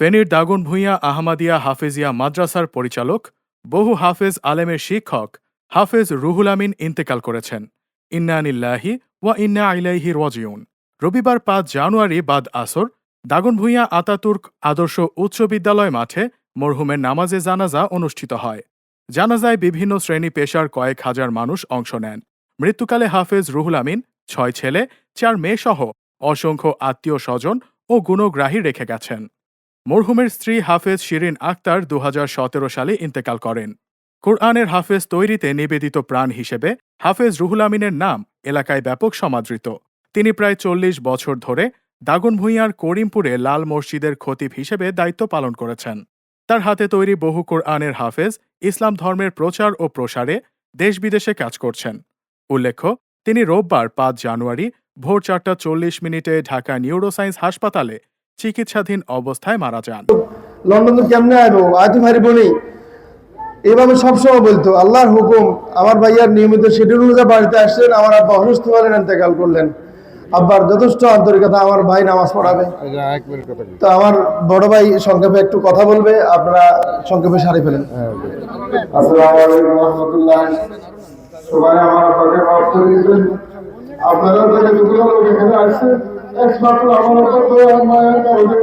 ফেনীর দাগন ভূঁইয়া আহমাদিয়া হাফেজিয়া মাদ্রাসার পরিচালক, বহু হাফেজ আলেমের শিক্ষক হাফেজ রুহুল আমিন ইন্তেকাল করেছেন। ইন্নানিল্লাহি ওয়া ইন্না ইলাইহি রাজিউন। রবিবার পাঁচ জানুয়ারি বাদ আসর দাগনভূঞা আতাতুর্ক আদর্শ উচ্চ বিদ্যালয় মাঠে মরহুমের নামাজে জানাজা অনুষ্ঠিত হয়। জানাজায় বিভিন্ন শ্রেণি পেশার কয়েক হাজার মানুষ অংশ নেন। মৃত্যুকালে হাফেজ রুহুল আমিন, ছয় ছেলে, চার মেয়েসহ অসংখ্য আত্মীয় স্বজন ও গুণগ্রাহী রেখে গেছেন। মরহুমের স্ত্রী হাফেজ শিরিন আক্তার দু হাজার সতেরো সালে ইন্তেকাল করেন। কোরআনের হাফেজ তৈরিতে নিবেদিত প্রাণ হিসেবে হাফেজ রুহুল আমিনের নাম এলাকায় ব্যাপক সমাদৃত। তিনি প্রায় চল্লিশ বছর ধরে দাগনভূঁইয়ার করিমপুরে লাল মসজিদের খতিব হিসেবে দায়িত্ব পালন করেছেন। তার হাতে তৈরি বহু কোরআনের হাফেজ ইসলাম ধর্মের প্রচার ও প্রসারে দেশ বিদেশে কাজ করছেন। উল্লেখ্য, তিনি রোববার পাঁচ জানুয়ারি ভোর চারটা চল্লিশ মিনিটে ঢাকা নিউরোসায়েন্স হাসপাতালে চিকিৎসাধীন অবস্থায় মারা যান। লন্ডন তো কেমনে আইবো? আয় তো ভারি বনি এইভাবে সবসময় বলতো আল্লাহর হুকুম আমার ভাইয়ার নিয়মিত শিডিউল অনুযায়ী বাড়িতে আসছেন আমার আব্বা অসুস্থ হলেন ইন্তেকাল করলেন। আব্বার যথেষ্ট আন্তরিকতা আমার ভাই নামাজ পড়াবে। তো আমার বড় ভাই সংক্ষেপে একটু কথা বলবে আপনারা সংক্ষেপে সারি ফেলেন। সবাই আমার দিবেন আপনারা থেকে যতগুলো লোক এখানে আসছেন? একমাত্র আমার মায়ের কারণে